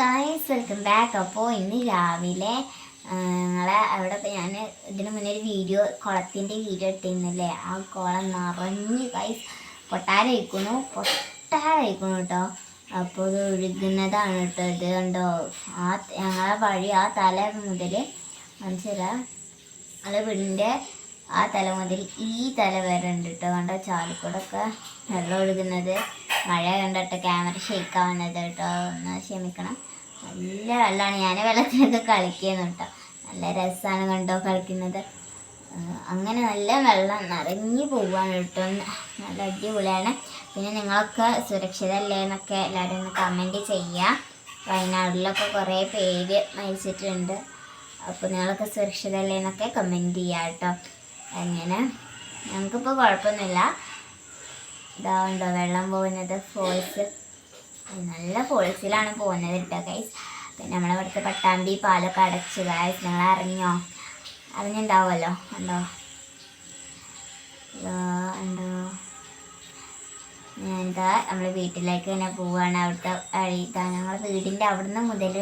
Guys welcome back അപ്പോൾ ഇന്ന് രാവിലെ നിങ്ങളെ അവിടെ ഞാൻ ഇതിന് മുന്നേ ഒരു വീഡിയോ കുളത്തിന്റെ വീഡിയോ ഇട്ടിരുന്നില്ലേ? ആ കുളം നിറഞ്ഞ് ഗൈസ് പൊട്ടാരയിക്കണു പൊട്ടാരയിക്കണു കേട്ടോ. അപ്പോൾ ഇത് ഒഴുകുന്നതാണ് കേട്ടോ ഇത് കണ്ടോ? ആ ഞങ്ങളെ വഴി ആ തല മുതൽ മനസ്സിലാ അത് വീടിന്റെ ആ തല മുതൽ ഈ തല വരെ ഉണ്ട് കേട്ടോ. കണ്ടോ? ചാലിക്കൂടൊക്കെ വെള്ളം ഒഴുകുന്നത്. മഴ കണ്ടിട്ട് ക്യാമറ ഷെയ്ക്കാവുന്നത് കേട്ടോ. ഒന്ന് ക്ഷമിക്കണം. നല്ല വെള്ളമാണ്. ഞാൻ വെള്ളത്തിലൊക്കെ കളിക്കുന്നു കേട്ടോ. നല്ല രസമാണ് കണ്ടോ കളിക്കുന്നത്. അങ്ങനെ നല്ല വെള്ളം നിറഞ്ഞു പോവാണ് കേട്ടോ. നല്ല അടിപൊളിയാണ്. പിന്നെ നിങ്ങളൊക്കെ സുരക്ഷിതല്ലേ എന്നൊക്കെ എല്ലാവരും ഒന്ന് കമന്റ് ചെയ്യുക വയനാട്ടിലൊക്കെ കുറേ പേര് മരിച്ചിട്ടുണ്ട്. അപ്പോൾ നിങ്ങളൊക്കെ സുരക്ഷിതല്ലേ എന്നൊക്കെ കമന്റ് ചെയ്യുക കേട്ടോ. അങ്ങനെ. ഞങ്ങൾക്കിപ്പോൾ കുഴപ്പമൊന്നുമില്ല. ഇതാ ഉണ്ടോ വെള്ളം പോകുന്നത് ഫോൾസ് നല്ല ഫോൾസിലാണ് പോകുന്നത് കേട്ടോ ഗൈസ് പിന്നെ നമ്മളെ ഇവിടുത്തെ പട്ടാമ്പി പാലൊക്കെ അടച്ചു ഗൈസ് നിങ്ങൾ അറിഞ്ഞോ? അറിഞ്ഞിണ്ടാവുമല്ലോ ഉണ്ടോ ഉണ്ടോ എന്താ നമ്മൾ വീട്ടിലേക്ക് ഇങ്ങനെ പോവുകയാണ് അവിടുത്തെ വഴി. ഇതാ ഞങ്ങൾ വീടിന്റെ അവിടുന്ന് മുതൽ